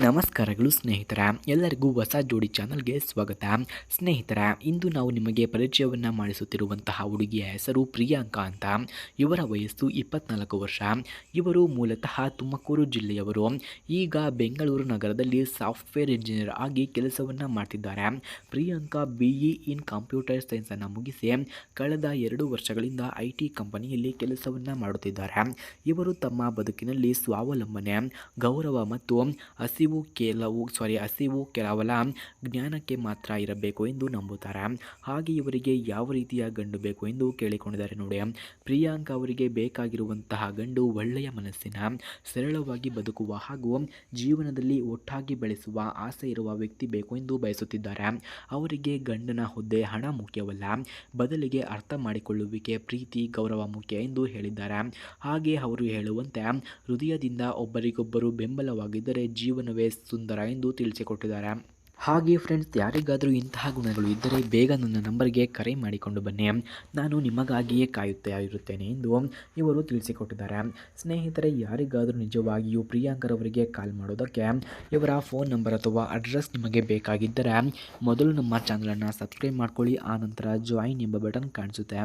ನಮಸ್ಕಾರಗಳು ಸ್ನೇಹಿತರ, ಎಲ್ಲರಿಗೂ ಹೊಸ ಜೋಡಿ ಚಾನಲ್ಗೆ ಸ್ವಾಗತ. ಸ್ನೇಹಿತರ, ಇಂದು ನಾವು ನಿಮಗೆ ಪರಿಚಯವನ್ನು ಮಾಡಿಸುತ್ತಿರುವಂತಹ ಹುಡುಗಿಯ ಹೆಸರು ಪ್ರಿಯಾಂಕಾ ಅಂತ. ಇವರ ವಯಸ್ಸು ಇಪ್ಪತ್ನಾಲ್ಕು ವರ್ಷ. ಇವರು ಮೂಲತಃ ತುಮಕೂರು ಜಿಲ್ಲೆಯವರು. ಈಗ ಬೆಂಗಳೂರು ನಗರದಲ್ಲಿ ಸಾಫ್ಟ್ವೇರ್ ಇಂಜಿನಿಯರ್ ಆಗಿ ಕೆಲಸವನ್ನು ಮಾಡ್ತಿದ್ದಾರೆ. Priyanka B E in computer ಸೈನ್ಸನ್ನು ಮುಗಿಸಿ ಕಳೆದ ಎರಡು ವರ್ಷಗಳಿಂದ ಐ ಟಿ ಕಂಪನಿಯಲ್ಲಿ ಕೆಲಸವನ್ನು ಮಾಡುತ್ತಿದ್ದಾರೆ. ಇವರು ತಮ್ಮ ಬದುಕಿನಲ್ಲಿ ಸ್ವಾವಲಂಬನೆ, ಗೌರವ ಮತ್ತು ಹಸಿವು ಕೆಲವು ಸಾರಿ ಹಸಿವು ಕೆಲವಲ ಜ್ಞಾನಕ್ಕೆ ಮಾತ್ರ ಇರಬೇಕು ಎಂದು ನಂಬುತ್ತಾರೆ. ಹಾಗೆ ಇವರಿಗೆ ಯಾವ ರೀತಿಯ ಗಂಡು ಬೇಕು ಎಂದು ಕೇಳಿಕೊಂಡಿದ್ದಾರೆ ನೋಡಿ. ಪ್ರಿಯಾಂಕ ಅವರಿಗೆ ಬೇಕಾಗಿರುವಂತಹ ಗಂಡು ಒಳ್ಳೆಯ ಮನಸ್ಸಿನ, ಸರಳವಾಗಿ ಬದುಕುವ ಹಾಗೂ ಜೀವನದಲ್ಲಿ ಒಟ್ಟಾಗಿ ಬೆಳೆಸುವ ಆಸೆ ಇರುವ ವ್ಯಕ್ತಿ ಬೇಕು ಎಂದು ಬಯಸುತ್ತಿದ್ದಾರೆ. ಅವರಿಗೆ ಗಂಡನ ಹುದ್ದೆ ಹಣ ಮುಖ್ಯವಲ್ಲ. ಬದಲಿಗೆ ಅರ್ಥ ಮಾಡಿಕೊಳ್ಳುವಿಕೆ ಪ್ರೀತಿ ಗೌರವ ಮುಖ್ಯ ಎಂದು ಹೇಳಿದ್ದಾರೆ. ಹಾಗೆ ಅವರು ಹೇಳುವಂತೆ, ಹೃದಯದಿಂದ ಒಬ್ಬರಿಗೊಬ್ಬರು ಬೆಂಬಲವಾಗಿದ್ದರೆ ಜೀವನವೇ ಸುಂದರ ಎಂದು ತಿಳಿಸಿಕೊಟ್ಟಿದ್ದಾರೆ. ಹಾಗೆ ಫ್ರೆಂಡ್ಸ್ ಯಾರಿಗಾದರೂ ಇಂತಹ ಗುಣಗಳು ಇದ್ದರೆ ಬೇಗ ನನ್ನ ನಂಬರ್ಗೆ ಕರೆ ಮಾಡಿಕೊಂಡು ಬನ್ನಿ. ನಾನು ನಿಮಗಾಗಿಯೇ ಕಾಯುತ್ತಾ ಇರುತ್ತೇನೆ ಎಂದು ಇವರು ತಿಳಿಸಿಕೊಟ್ಟಿದ್ದಾರೆ. ಸ್ನೇಹಿತರೆ, ಯಾರಿಗಾದರೂ ನಿಜವಾಗಿಯೂ ಪ್ರಿಯಾಂಕರವರಿಗೆ ಕಾಲ್ ಮಾಡೋದಕ್ಕೆ ಇವರ ಫೋನ್ ನಂಬರ್ ಅಥವಾ ಅಡ್ರೆಸ್ ನಿಮಗೆ ಬೇಕಾಗಿದ್ದರೆ ಮೊದಲು ನಮ್ಮ ಚಾನಲನ್ನು ಸಬ್ಸ್ಕ್ರೈಬ್ ಮಾಡ್ಕೊಳ್ಳಿ ಆನಂತರ ಜಾಯಿನ್ ಎಂಬ ಬಟನ್ ಕಾಣಿಸುತ್ತೆ.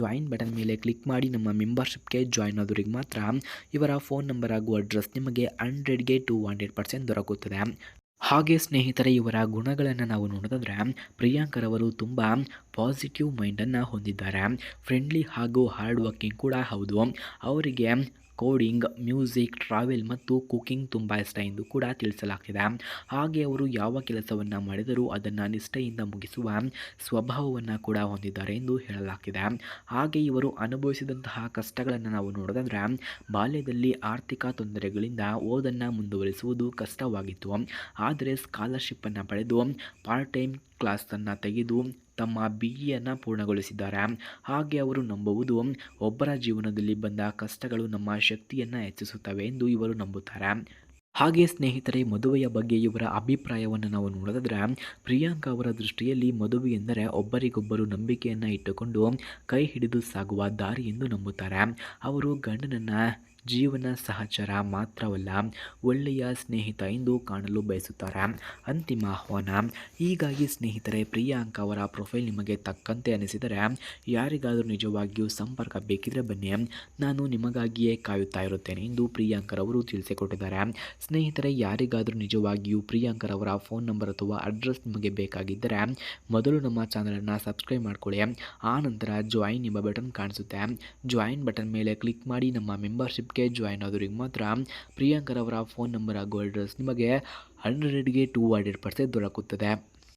ಜಾಯಿನ್ ಬಟನ್ ಮೇಲೆ ಕ್ಲಿಕ್ ಮಾಡಿ ನಮ್ಮ ಮೆಂಬರ್ಶಿಪ್ಗೆ ಜಾಯಿನ್ ಆದವರಿಗೆ ಮಾತ್ರ ಇವರ ಫೋನ್ ನಂಬರ್ ಹಾಗೂ ಅಡ್ರೆಸ್ ನಿಮಗೆ ಹಂಡ್ರೆಡ್ಗೆ ಟು ಹಂಡ್ರೆಡ್ ಪರ್ಸೆಂಟ್ ದೊರಕುತ್ತದೆ. ಹಾಗೆ ಸ್ನೇಹಿತರೆ, ಇವರ ಗುಣಗಳನ್ನು ನಾವು ನೋಡೋದಾದ್ರೆ ಪ್ರಿಯಾಂಕರವರು ತುಂಬ ಪಾಸಿಟಿವ್ ಮೈಂಡನ್ನು ಹೊಂದಿದ್ದಾರೆ. ಫ್ರೆಂಡ್ಲಿ ಹಾಗೂ ಹಾರ್ಡ್ ವರ್ಕಿಂಗ್ ಕೂಡ ಹೌದು. ಅವರಿಗೆ ಕೋಡಿಂಗ್, ಮ್ಯೂಸಿಕ್, ಟ್ರಾವೆಲ್ ಮತ್ತು ಕುಕಿಂಗ್ ತುಂಬ ಇಷ್ಟ ಎಂದು ಕೂಡ ತಿಳಿಸಲಾಗ್ತಿದೆ. ಹಾಗೆ ಅವರು ಯಾವ ಕೆಲಸವನ್ನು ಮಾಡಿದರೂ ಅದನ್ನು ನಿಷ್ಠೆಯಿಂದ ಮುಗಿಸುವ ಸ್ವಭಾವವನ್ನು ಕೂಡ ಹೊಂದಿದ್ದಾರೆ ಎಂದು ಹೇಳಲಾಗ್ತಿದೆ. ಹಾಗೆ ಇವರು ಅನುಭವಿಸಿದಂತಹ ಕಷ್ಟಗಳನ್ನು ನಾವು ನೋಡೋದಾದ್ರೆ, ಬಾಲ್ಯದಲ್ಲಿ ಆರ್ಥಿಕ ತೊಂದರೆಗಳಿಂದ ಓದನ್ನು ಮುಂದುವರಿಸುವುದು ಕಷ್ಟವಾಗಿತ್ತು. ಆದರೆ ಸ್ಕಾಲರ್ಶಿಪ್ಪನ್ನು ಪಡೆದು ಪಾರ್ಟ್ ಟೈಮ್ ಕ್ಲಾಸನ್ನು ತೆಗೆದು ತಮ್ಮ ಬಿ ಎಯನ್ನು ಪೂರ್ಣಗೊಳಿಸಿದ್ದಾರೆ. ಹಾಗೆ ಅವರು ನಂಬುವುದು ಒಬ್ಬರ ಜೀವನದಲ್ಲಿ ಬಂದ ಕಷ್ಟಗಳು ನಮ್ಮ ಶಕ್ತಿಯನ್ನು ಹೆಚ್ಚಿಸುತ್ತವೆ ಎಂದು ಇವರು ನಂಬುತ್ತಾರೆ. ಹಾಗೆ ಸ್ನೇಹಿತರೆ, ಮದುವೆಯ ಬಗ್ಗೆ ಇವರ ಅಭಿಪ್ರಾಯವನ್ನು ನಾವು ನೋಡಿದ್ರೆ ಪ್ರಿಯಾಂಕಾ ಅವರ ದೃಷ್ಟಿಯಲ್ಲಿ ಮದುವೆ ಎಂದರೆ ಒಬ್ಬರಿಗೊಬ್ಬರು ನಂಬಿಕೆಯನ್ನು ಇಟ್ಟುಕೊಂಡು ಕೈ ಹಿಡಿದು ಸಾಗುವ ದಾರಿ ಎಂದು ನಂಬುತ್ತಾರೆ. ಅವರು ಗಂಡನನ್ನು ಜೀವನ ಸಹಚರ ಮಾತ್ರವಲ್ಲ, ಒಳ್ಳೆಯ ಸ್ನೇಹಿತ ಎಂದು ಕಾಣಲು ಬಯಸುತ್ತಾರೆ. ಅಂತಿಮ ಆಹ್ವಾನ, ಹೀಗಾಗಿ ಸ್ನೇಹಿತರೆ, ಪ್ರಿಯಾಂಕ ಅವರ ಪ್ರೊಫೈಲ್ ನಿಮಗೆ ತಕ್ಕಂತೆ ಅನಿಸಿದರೆ, ಯಾರಿಗಾದರೂ ನಿಜವಾಗಿಯೂ ಸಂಪರ್ಕ ಬೇಕಿದ್ರೆ ಬನ್ನಿ. ನಾನು ನಿಮಗಾಗಿಯೇ ಕಾಯುತ್ತಾ ಇರುತ್ತೇನೆ ಎಂದು ಪ್ರಿಯಾಂಕರವರು ತಿಳಿಸಿಕೊಟ್ಟಿದ್ದಾರೆ. ಸ್ನೇಹಿತರೆ, ಯಾರಿಗಾದರೂ ನಿಜವಾಗಿಯೂ ಪ್ರಿಯಾಂಕರವರ ಫೋನ್ ನಂಬರ್ ಅಥವಾ ಅಡ್ರೆಸ್ ನಿಮಗೆ ಬೇಕಾಗಿದ್ದರೆ, ಮೊದಲು ನಮ್ಮ ಚಾನಲನ್ನು ಸಬ್ಸ್ಕ್ರೈಬ್ ಮಾಡಿಕೊಳ್ಳಿ. ಆ ನಂತರ ಜಾಯಿನ್ ಎಂಬ ಬಟನ್ ಕಾಣಿಸುತ್ತೆ. ಜಾಯಿನ್ ಬಟನ್ ಮೇಲೆ ಕ್ಲಿಕ್ ಮಾಡಿ ನಮ್ಮ ಮೆಂಬರ್ಶಿಪ್ಗೆ ಜಾಯಿನ್ ಆದವ್ರಿಗೆ ಮಾತ್ರ ಪ್ರಿಯಾಂಕರವರ ಫೋನ್ ನಂಬರ್ ಹಾಗೂ ಅಡ್ರೆಸ್ ನಿಮಗೆ ಹಂಡ್ರೆಡ್ಗೆ ಟೂ ಹಂಡ್ರೆಡ್ ಪರ್ಸೆಂಟ್ ದೊರಕುತ್ತದೆ.